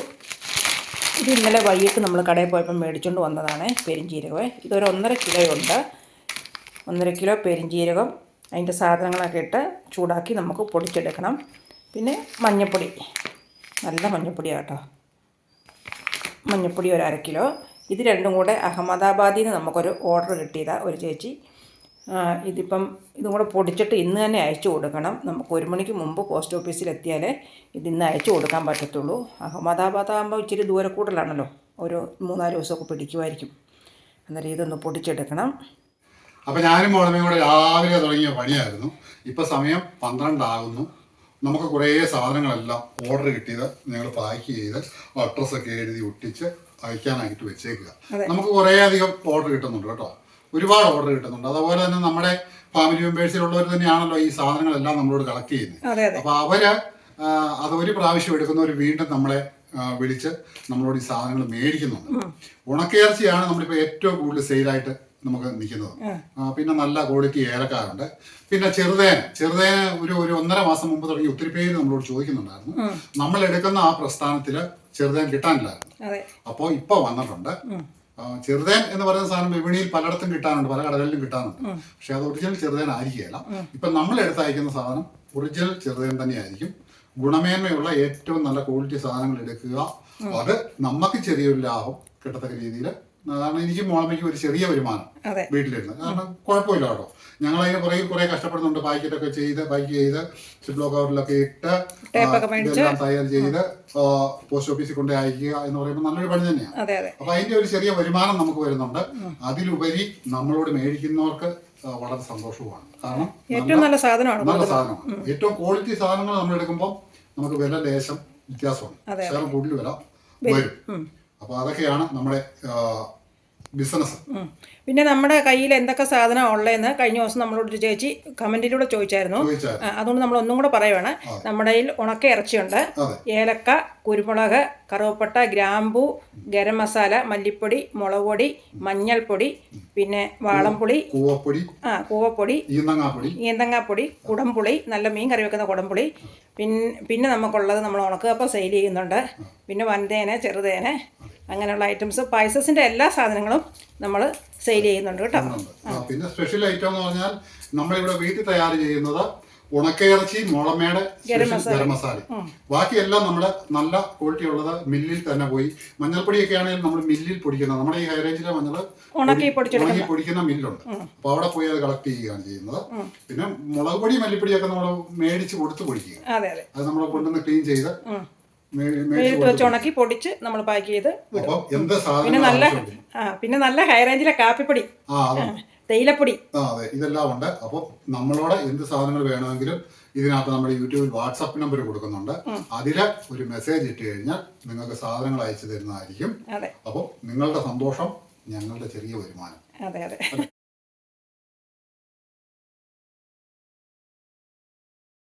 ഇത് ഇന്നലെ വൈകിട്ട് നമ്മൾ കടയിൽ പോയപ്പോൾ മേടിച്ചുകൊണ്ട് വന്നതാണ് പെരിഞ്ചീരകമേ ഇതൊരു ഒന്നര കിലോ ഉണ്ട്. ഒന്നര കിലോ പെരിഞ്ചീരകം അതിന്റെ സാധനങ്ങളൊക്കെ ഇട്ട് ചൂടാക്കി നമുക്ക് പൊടിച്ചെടുക്കണം. പിന്നെ മഞ്ഞൾപ്പൊടി നല്ല മഞ്ഞൾപ്പൊടിയാണ് കേട്ടോ. മഞ്ഞൾപ്പൊടി ഒരു അര കിലോ. ഇത് രണ്ടും കൂടെ അഹമ്മദാബാദിൽ നിന്ന് നമുക്കൊരു ഓർഡർ കിട്ടിയതാണ് ഒരു ചേച്ചി. ഇതിപ്പം ഇതും കൂടെ പൊടിച്ചിട്ട് ഇന്ന് തന്നെ അയച്ചു കൊടുക്കണം. നമുക്ക് ഒരു മണിക്ക് മുമ്പ് പോസ്റ്റ് ഓഫീസിൽ എത്തിയാലേ ഇത് ഇന്ന് അയച്ചു കൊടുക്കാൻ പറ്റത്തുള്ളൂ. അഹമ്മദാബാദ് ആകുമ്പോൾ ഇച്ചിരി ദൂരക്കൂടലാണല്ലോ ഒരു മൂന്നാൽ ദിവസമൊക്കെ പിടിക്കുമായിരിക്കും. അന്നേരം ഇതൊന്ന് പൊടിച്ചെടുക്കണം. അപ്പോൾ ഞാനും മോളമ്മയും കൂടെ രാവിലെ തുടങ്ങിയ പണിയായിരുന്നു. ഇപ്പം സമയം പന്ത്രണ്ടാകുന്നു. നമുക്ക് കുറേ സാധനങ്ങളെല്ലാം ഓർഡർ കിട്ടിയത് നിങ്ങൾ പാക്ക് ചെയ്ത് അഡ്രസ്സൊക്കെ എഴുതി ഒട്ടിച്ച് അയക്കാനായിട്ട് വെച്ചേക്കുക. നമുക്ക് കുറേ അധികം ഓർഡർ കിട്ടുന്നുണ്ട് കേട്ടോ. ഒരുപാട് ഓർഡർ കിട്ടുന്നുണ്ട്. അതുപോലെ തന്നെ നമ്മുടെ ഫാമിലി മെമ്പേഴ്സിലുള്ളവർ തന്നെയാണല്ലോ ഈ സാധനങ്ങളെല്ലാം നമ്മളോട് കളക്ട് ചെയ്യുന്നത്. അപ്പം അപ്പോൾ അവർ അത് ഒരു പ്രാവശ്യം എടുക്കുന്നവർ വീണ്ടും നമ്മളെ വിളിച്ച് നമ്മളോട് ഈ സാധനങ്ങൾ മേടിക്കുന്നുണ്ട്. ഉണക്കയിറച്ചിയാണ് നമ്മളിപ്പോൾ ഏറ്റവും കൂടുതൽ സെയിലായിട്ട് നമുക്ക് നിൽക്കുന്നത്. പിന്നെ നല്ല ക്വാളിറ്റി ഏലക്കാരുണ്ട് പിന്നെ ചെറുതേന ചെറുതേന ഒരു ഒരു ഒന്നര മാസം മുമ്പ് തുടങ്ങി. ഒത്തിരി പേര് നമ്മളോട് ചോദിക്കുന്നുണ്ടായിരുന്നു. നമ്മൾ എടുക്കുന്ന ആ പ്രസ്ഥാനത്തിൽ ചെറുതേൻ കിട്ടാനില്ലായിരുന്നു അതെ. അപ്പോൾ ഇപ്പോൾ വന്നിട്ടുണ്ട്. ചെറുതേൻ എന്ന് പറയുന്ന സാധനം വിപണിയിൽ പലയിടത്തും കിട്ടാനുണ്ട്. പല കടകളിലും കിട്ടാനുണ്ട്. പക്ഷെ അത് ഒറിജിനൽ ചെറുതേൻ ആയിരിക്കുകയില്ല. ഇപ്പം നമ്മൾ എടുത്തയക്കുന്ന സാധനം ഒറിജിനൽ ചെറുതേൻ തന്നെയായിരിക്കും. ഗുണമേന്മയുള്ള ഏറ്റവും നല്ല ക്വാളിറ്റി സാധനങ്ങൾ എടുക്കുക. അത് നമുക്ക് ചെറിയൊരു ലാഭം കിട്ടത്തക്ക രീതിയിൽ കാരണം എനിക്ക് മോളമ്മയ്ക്ക് ഒരു ചെറിയ വരുമാനം വീട്ടിലിരുന്ന്. കാരണം കുഴപ്പമില്ല കേട്ടോ. ഞങ്ങൾ അതിന് കുറെ കുറെ കഷ്ടപ്പെടുന്നുണ്ട്. പാക്കറ്റൊക്കെ ചെയ്ത് പാക്ക് ചെയ്ത് സിപ്ലോ കവറിലൊക്കെ ഇട്ട്. ഇതെല്ലാം തയ്യാർ ചെയ്ത് പോസ്റ്റ് ഓഫീസിൽ കൊണ്ട് അയക്കുക എന്ന് പറയുമ്പോൾ നല്ലൊരു പണി തന്നെയാണ് അപ്പൊ അതിന്റെ ഒരു ചെറിയ വരുമാനം നമുക്ക് വരുന്നുണ്ട്. അതിലുപരി നമ്മളോട് മേടിക്കുന്നവർക്ക് വളരെ സന്തോഷവുമാണ്. കാരണം ഏറ്റവും നല്ല സാധനമാണ് നല്ല സാധനമാണ്. ഏറ്റവും ക്വാളിറ്റി സാധനങ്ങൾ നമ്മൾ എടുക്കുമ്പോൾ നമുക്ക് വില ലേശം വ്യത്യാസമാണ് ശേഷം കൂടുതൽ വില വരും. അപ്പൊ അതൊക്കെയാണ് നമ്മുടെ ബിസിനസ് പിന്നെ നമ്മുടെ കയ്യിൽ എന്തൊക്കെ സാധനം ഉള്ളതെന്ന് കഴിഞ്ഞ ദിവസം നമ്മളോട് ഒരു ചേച്ചി കമന്റിലൂടെ ചോദിച്ചായിരുന്നു. അതുകൊണ്ട് നമ്മൾ ഒന്നും കൂടെ പറയുവാണ്. നമ്മുടെ കയ്യിൽ ഉണക്ക ഇറച്ചിയുണ്ട്. ഏലക്ക കുരുമുളക് കറുവപ്പട്ട ഗ്രാമ്പു ഗരം മസാല മല്ലിപ്പൊടി മുളക് പൊടി മഞ്ഞൾപ്പൊടി പിന്നെ വാളംപുളി കൂവപ്പൊടി ആ കൂവപ്പൊടി ഈന്തങ്ങാപ്പൊടി. ഈന്തങ്ങാപ്പൊടി കുടംപുളി നല്ല മീൻ കറി വെക്കുന്ന കുടംപുളി. പിന്നെ പിന്നെ നമുക്കുള്ളത് നമ്മൾ ഉണക്കപ്പ സെയിൽ ചെയ്യുന്നുണ്ട്. പിന്നെ വൻതേന ചെറുതേന അങ്ങനെയുള്ള ഐറ്റംസ് പൈസസിന്റെ എല്ലാ സാധനങ്ങളും നമ്മൾ സെയിൽ ചെയ്യുന്നുണ്ട് കേട്ടോ. പിന്നെ സ്പെഷ്യൽ ഐറ്റം എന്ന് പറഞ്ഞാൽ നമ്മളിവിടെ വീട്ടിൽ തയ്യാർ ചെയ്യുന്നത് ഉണക്കയിറച്ചി മുളമേട് സ്പെഷ്യൽ ഗരം മസാല. ബാക്കിയെല്ലാം നമ്മൾ നല്ല ക്വാളിറ്റി ഉള്ളത് മില്ലിൽ തന്നെ പോയി. മഞ്ഞൾപ്പൊടിയൊക്കെ ആണെങ്കിൽ നമ്മൾ മില്ലിൽ പൊടിക്കുന്നത് നമ്മുടെ ഈ ഹൈറേഞ്ചിലെ മഞ്ഞൾ ഉണക്കി പൊടിക്കുന്ന മില്ലുണ്ട്. അപ്പൊ അവിടെ പോയി അത് കളക്ട് ചെയ്യുകയാണ് ചെയ്യുന്നത്. പിന്നെ മുളക് പൊടി മല്ലിപ്പൊടിയൊക്കെ നമ്മൾ മേടിച്ച് കൊടുത്ത് പൊടിക്കുക. അതെ നമ്മൾ കൊണ്ടുവന്ന് ക്ലീൻ ചെയ്ത് വെച്ച് ഉണക്കി പൊടിച്ച് നമ്മൾ പാക്ക് ചെയ്ത് പിന്നെ നല്ല പിന്നെ നല്ല ഹൈ റേഞ്ചിലെ കാപ്പിപ്പൊടി. തേയിലപ്പൊടി. ആ അതെ. ഇതെല്ലാം ഉണ്ട്. അപ്പോൾ നമ്മളോട് എന്ത് സാധനങ്ങൾ വേണമെങ്കിലും ഇതിനകത്ത് നമ്മുടെ യൂട്യൂബിൽ വാട്സപ്പ് നമ്പർ കൊടുക്കുന്നുണ്ട്. അതിൽ ഒരു മെസ്സേജ് ഇട്ട് കഴിഞ്ഞാൽ നിങ്ങൾക്ക് സാധനങ്ങൾ അയച്ചു തരുന്നതായിരിക്കും. അപ്പോൾ നിങ്ങളുടെ സന്തോഷം ഞങ്ങളുടെ ചെറിയ വരുമാനം. അതെ അതെ.